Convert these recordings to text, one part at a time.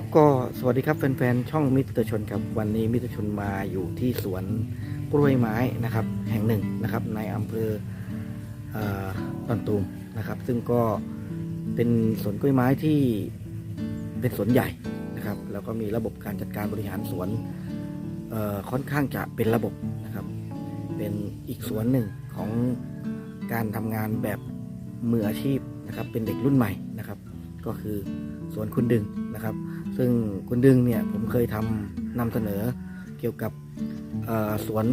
ครับก็สวัสดีครับแฟนๆช่องมิตรชนครับวันนี้มิตรชนมาอยู่ที่สวนกล้วยไม้นะครับ แห่งหนึ่งนะครับ ในอำเภอเอ่อดอนตูมนะครับ ซึ่งก็เป็นสวนกล้วยไม้ที่เป็นสวนใหญ่นะครับ แล้วก็มีระบบการจัดการบริหารสวนค่อนข้างจะเป็นระบบนะครับ เป็นอีกสวนหนึ่งของการทำงานแบบมืออาชีพนะครับ เป็นเด็กรุ่นใหม่นะครับ ก็คือสวนคุณดึงนะครับ ซึ่งคุณดึงเนี่ยผมเคยทำนำเสนอเกี่ยวกับสวน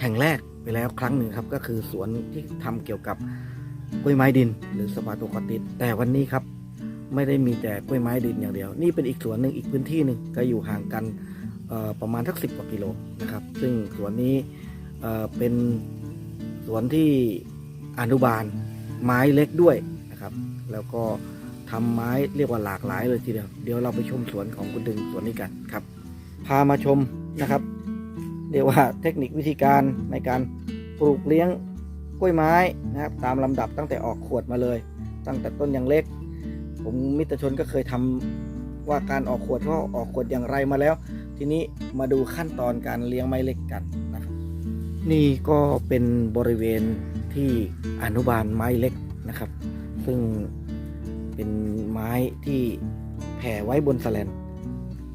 แห่งแรกไปแล้วครั้งหนึ่งครับ ก็คือสวนที่ทำเกี่ยวกับกล้วยไม้ดิน หรือสปาโตกอติสแต่วันนี้ครับไม่ได้มีแต่กล้วยไม้ดินอย่างเดียว นี่เป็นอีกสวนหนึ่งอีกพื้นที่หนึ่งก็อยู่ห่างกันประมาณทักสิบกว่ากิโลนะครับ ซึ่งสวนนี้เเป็นสวนที่อนุบาลไม้เล็กด้วยนะครับ แล้วก็ ทำไม้เรียกว่าหลากหลายเลยทีเดียวเดี๋ยวเราไปชมสวนของคุณดึงสวนนี้กันครับ พามาชมนะครับ เรียกว่าเทคนิควิธีการในการปลูกเลี้ยงกล้วยไม้นะครับตามลำดับตั้งแต่ออกขวดมาเลย ตั้งแต่ต้นยังเล็ก ผมมิตรชนก็เคยทำว่าการออกขวดเขาออกขวดอย่างไรมาแล้ว ทีนี้มาดูขั้นตอนการเลี้ยงไม้เล็กกันนะครับนี่ก็เป็นบริเวณที่อนุบาลไม้เล็กนะครับ ซึ่ง เป็นไม้ที่แผ่ไว้บนสแลน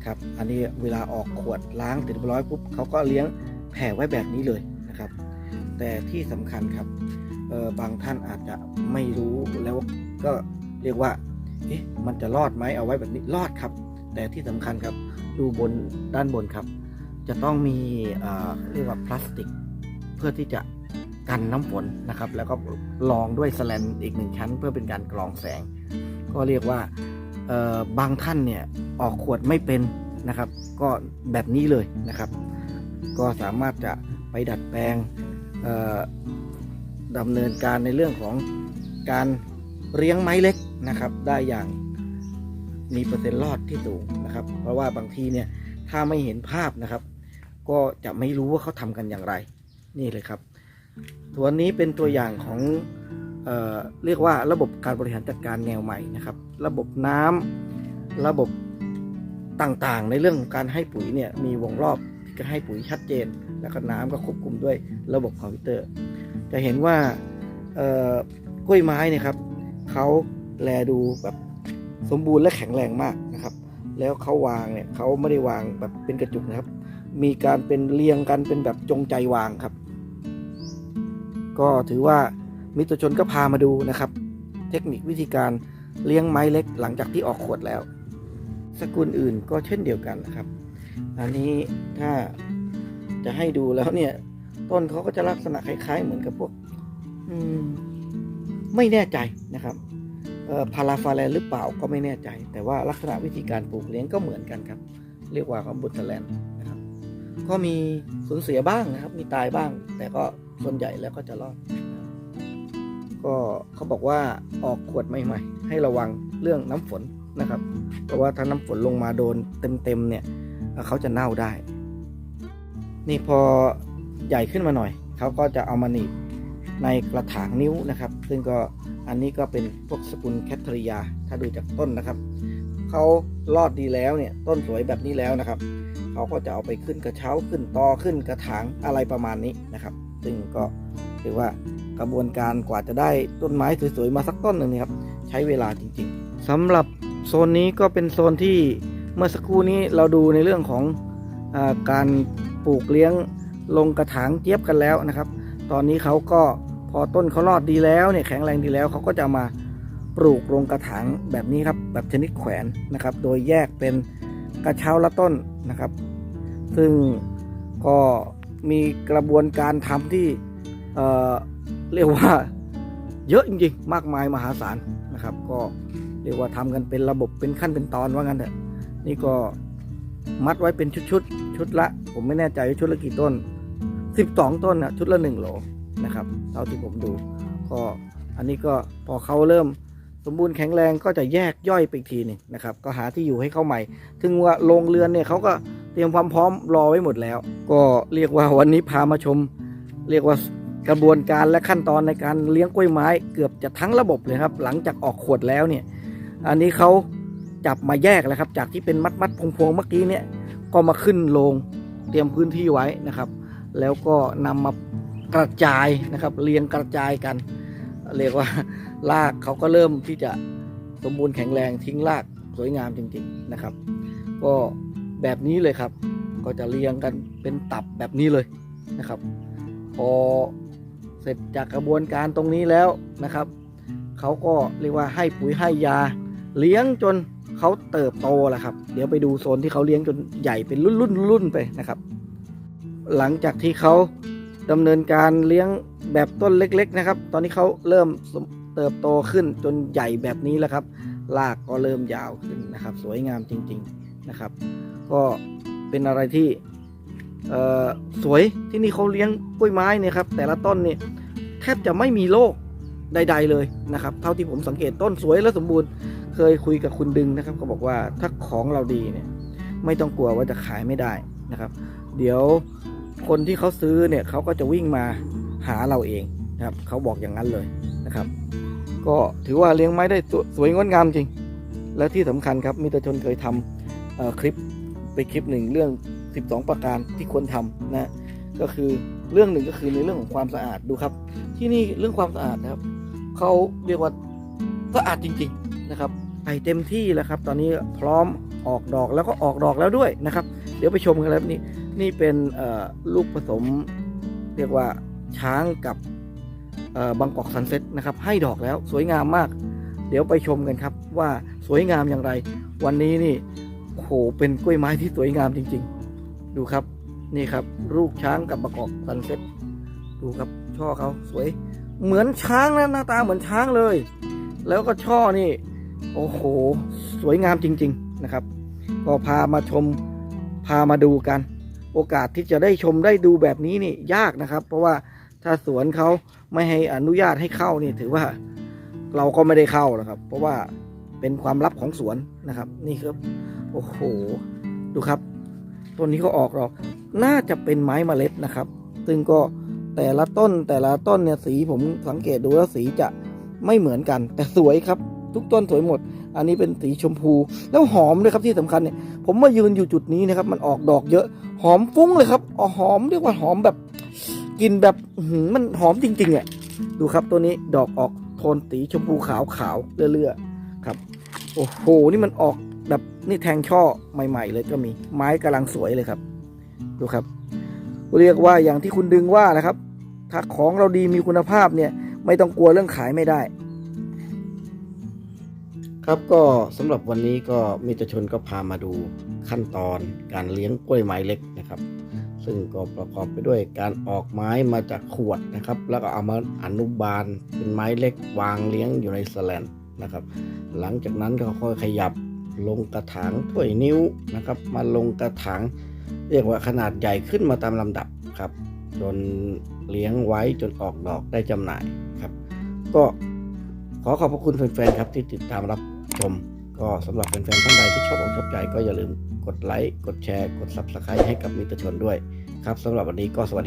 ครับ อันนี้เวลาออกขวดล้างเสร็จเรียบร้อยปุ๊บเขาก็เลี้ยงแผ่ไว้แบบนี้เลยนะครับ แต่ที่สำคัญครับบางท่านอาจจะไม่รู้แล้วก็เรียกว่าเอ๊ะมันจะรอดไหมเอาไว้แบบนี้รอดครับ แต่ที่สำคัญครับดูบนด้านบนครับ จะต้องมีเอ่อเรียกว่าพลาสติก เพื่อที่จะกันน้ำฝนนะครับ แล้วก็รองด้วยสแลนอีกหนึ่งชั้น เพื่อเป็นการกรองแสง ก็เรียกว่าบางท่านเนี่ยออกขวดไม่เป็นนะครับ ก็แบบนี้เลยนะครับ ก็สามารถจะไปดัดแปลงดำเนินการในเรื่องของการเลี้ยงไม้เล็กนะครับ ได้อย่างมีเปอร์เซ็นต์รอดที่สูงนะครับ เพราะว่าบางทีเนี่ยถ้าไม่เห็นภาพนะครับ ก็จะไม่รู้ว่าเขาทำกันอย่างไร นี่เลยครับส่วนี้เป็นตัวอย่างของ เเรียกว่าระบบการบริหารจัดการแนวใหม่นะครับ ระบบน้ำระบบต่างๆ ในเรื่องของการให้ปุ๋ยเนี่ยมีวงรอบที่จะให้ปุ๋ยชัดเจน แล้วก็น้ำก็ควบคุมด้วยระบบคอมพิวเตอร์ จะเห็นว่ากล้วยไม้เนี่ยครับเขาแลดูแบบสมบูรณ์และแข็งแรงมากนะครับ แล้วเขาวางเนี่ยเขาไม่ได้วางแบบเป็นกระจุกนะครับ มีการเป็นเรียงกันเป็นแบบจงใจวางครับ ก็ถือว่า มิตรชนก็พามาดูนะครับ เทคนิควิธีการเลี้ยงไม้เล็กหลังจากที่ออกขวดแล้ว สกุลอื่นก็เช่นเดียวกันนะครับ อันนี้ถ้าจะให้ดูแล้วเนี่ย ต้นเขาก็จะลักษณะคล้าย ๆ เหมือนกับพวก อืม ไม่แน่ใจนะครับพาราฟาแลนหรือเปล่าก็ไม่แน่ใจ แต่ว่าลักษณะวิธีการปลูกเลี้ยงก็เหมือนกันครับ เรียกว่าของบุตรแลนด์นะครับ ก็มีสูญเสียบ้างนะครับ มีตายบ้าง แต่ก็ส่วนใหญ่แล้วก็จะรอด ก็เขาบอกว่าออกขวดใหม่ๆ ให้ระวังเรื่องน้ำฝนนะครับ เพราะว่าถ้าน้ำฝนลงมาโดนเต็มๆเนี่ยเขาจะเน่าได้ นี่พอใหญ่ขึ้นมาหน่อย เขาก็จะเอามาหนีบในกระถางนิ้วนะครับ ซึ่งก็อันนี้ก็เป็นพวกสกุลแคทเทอริยา ถ้าดูจากต้นนะครับเขารอดดีแล้วเนี่ยต้นสวยแบบนี้แล้วนะครับเขาก็จะเอาไปขึ้นกระเช้าขึ้นตอขึ้นกระถางอะไรประมาณนี้นะครับ ซึ่งก็ถือว่า กระบวนการกว่าจะได้ต้นไม้สวยๆมาสักต้นหนึ่งเนยครับ ใช้เวลาจริงๆสำหรับโซนนี้ก็เป็นโซนที่เมื่อสักครู่นี้เราดูในเรื่องของอาการปลูกเลี้ยงลงกระถางเจี๊ยบกันแล้วนะครับ ตอนนี้เขาก็พอต้นเขารอดดีแล้วเนี่ยแข็งแรงดีแล้วเขาก็จะมาปลูกลงกระถางแบบนี้ครับแบบชนิดแขวนนะครับ โดยแยกเป็นกระเช้าละต้นนะครับ ซึ่งก็มีกระบวนการทำที่ เรียกว่าเยอะจริงๆ มากมายมหาศาลนะครับ ก็เรียกว่าทำกันเป็นระบบเป็นขั้นเป็นตอนว่างั้นเถอะนี่ก็มัดไว้เป็นชุดๆชุดละ ผมไม่แน่ใจชุดละกี่ต้น 12 ต้นนะชุดละ1โหลนะครับเท่าที่ผมดู ก็อันนี้ก็พอเขาเริ่มสมบูรณ์แข็งแรงก็จะแยกย่อยไปอีกทีหนึ่งนะครับ ก็หาที่อยู่ให้เขาใหม่ ถึงว่าโรงเรือนเนี่ยเขาก็เตรียมความพร้อมรอไว้หมดแล้ว ก็เรียกว่าวันนี้พามาชม เรียกว่า กระบวนการและขั้นตอนในการเลี้ยงกล้วยไม้ เกือบจะทั้งระบบเลยครับ หลังจากออกขวดแล้วเนี่ย อันนี้เขาจับมาแยกแล้วครับ จากที่เป็นมัดมัดพวงพวงเมื่อกี้เนี่ยก็มาขึ้นโรงเตรียมพื้นที่ไว้นะครับ แล้วก็นำมากระจายนะครับเรียงกระจายกัน เรียกว่ารากเขาก็เริ่มที่จะสมบูรณ์แข็งแรงทิ้งรากสวยงามจริงๆนะครับ ก็แบบนี้เลยครับ ก็จะเรียงกันเป็นตับแบบนี้เลยนะครับ พอ ร็จจากกระบวนการตรงนี้แล้วนะครับเขาก็เรียกว่าให้ปุ๋ยให้ยา เลี้ยงจนเขาเติบโตแหล้วครับ เดี๋ยวไปดูโซนที่เขาเลี้ยงจนใหญ่เป็นรุ่นรุ่นรุ่นไปนะครับ หลังจากที่เขาดำเนินการเลี้ยงแบบต้นเล็ก ๆ นะครับ ตอนนี้เขาเริ่มเติบโตขึ้นจนใหญ่แบบนี้แล้วครับรากก็เริ่มยาวขึ้นนะครับ สวยงามจริง ๆนะครับ ก็เป็นอะไรที่ สวยที่นี่เขาเลี้ยงกล้วยไม้เนี่ยครับแต่ละต้นเนี่ยแทบจะไม่มีโรคใด ๆเลยนะครับ เท่าที่ผมสังเกตต้นสวยและสมบูรณ์ เคยคุยกับคุณดึงนะครับ ก็บอกว่าถ้าของเราดีเนี่ยไม่ต้องกลัวว่าจะขายไม่ได้นะครับ เดี๋ยวคนที่เขาซื้อเนี่ยเขาก็จะวิ่งมาหาเราเองนะครับเขาบอกอย่างนั้นเลยนะครับ ก็ถือว่าเลี้ยงไม้ได้สวยสวยงดงามจริง และที่สำคัญครับมิตรชนเคยทำคลิปไปคลิปหนึ่งเรื่อง 12 ประการที่ควรทำนะก็คือเรื่องหนึ่งก็คือในเรื่องของความสะอาดดูครับ ที่นี่เรื่องความสะอาดนะครับเขาเรียกว่าสะอาดจริง ๆนะครับไปเต็มที่แล้วครับ ตอนนี้พร้อมออกดอกแล้วก็ออกดอกแล้วด้วยนะครับ เดี๋ยวไปชมกันแล้วนี่นี่เป็นลูกผสม เรียกว่าช้างกับบางกอกซันเซ็ตนะครับ ให้ดอกแล้วสวยงามมาก เดี๋ยวไปชมกันครับว่าสวยงามอย่างไร วันนี้นี่โอ้โหเป็นกล้วยไม้ที่สวยงามจริง ๆ ดูครับนี่ครับ ลูกช้างกับบางกอกซันเซ็ตดูครับช่อเขาสวย เหมือนช้างนะหน้าตาเหมือนช้างเลย แล้วก็ช่อนี่ โอ้โห สวยงามจริง ๆนะครับ ก็พามาชมพามาดูกัน โอกาสที่จะได้ชมได้ดูแบบนี้นี่ยากนะครับ เพราะว่าถ้าสวนเขาไม่ให้อนุญาตให้เข้านี่ถือว่าเราก็ไม่ได้เข้านะครับ เพราะว่าเป็นความลับของสวนนะครับ นี่ครับ โอ้โห ดูครับ ต้นนี้ก็ออกดอก น่าจะเป็นไม้เมล็ดนะครับ ซึ่งก็แต่ละต้นแต่ละต้นเนี่ยสีผมสังเกตดูแล้วสีจะไม่เหมือนกัน แต่สวยครับ ทุกต้นสวยหมด อันนี้เป็นสีชมพู แล้วหอมด้วยครับที่สำคัญเนี่ย ผมมายืนอยู่จุดนี้นะครับ มันออกดอกเยอะ หอมฟุ้งเลยครับอหอมเรียกว่าหอมแบบกลินแบบมันหอมจริงๆอะดูครับตัวนี้ดอกออกโทนสีชมพูขาวขาวๆเรื่อยๆครับ โอ้โห นี่มันออก แบบนี่แทงช่อใหม่ ๆ เลยก็มีไม้กำลังสวยเลยครับ ดูครับ เรียกว่าอย่างที่คุณดึงว่านะครับ ถ้าของเราดีมีคุณภาพเนี่ย ไม่ต้องกลัวเรื่องขายไม่ได้ ครับก็สำหรับวันนี้ก็มิตรชนก็พามาดูขั้นตอนการเลี้ยงกล้วยไม้เล็กนะครับ ซึ่งก็ประกอบไปด้วยการออกไม้มาจากขวดนะครับ แล้วก็เอามาอนุบาลเป็นไม้เล็กวางเลี้ยงอยู่ในสแลนนะครับ หลังจากนั้นก็ค่อยขยับ ลงกระถางถ้วยนิ้วนะครับมาลงกระถางเรียกว่าขนาดใหญ่ขึ้นมาตามลำดับครับ จนเลี้ยงไว้จนออกดอกได้จำหน่ายครับ ก็ขอขอบพระคุณแฟนๆครับที่ติดตามรับชม ก็สำหรับแฟนๆท่านใดที่ชอบอกชอบใจก็อย่าลืมกดไลค์กดแชร์ กด Subscribe ให้กับมิตรชนด้วย ครับสำหรับวันนี้ก็สวัสดี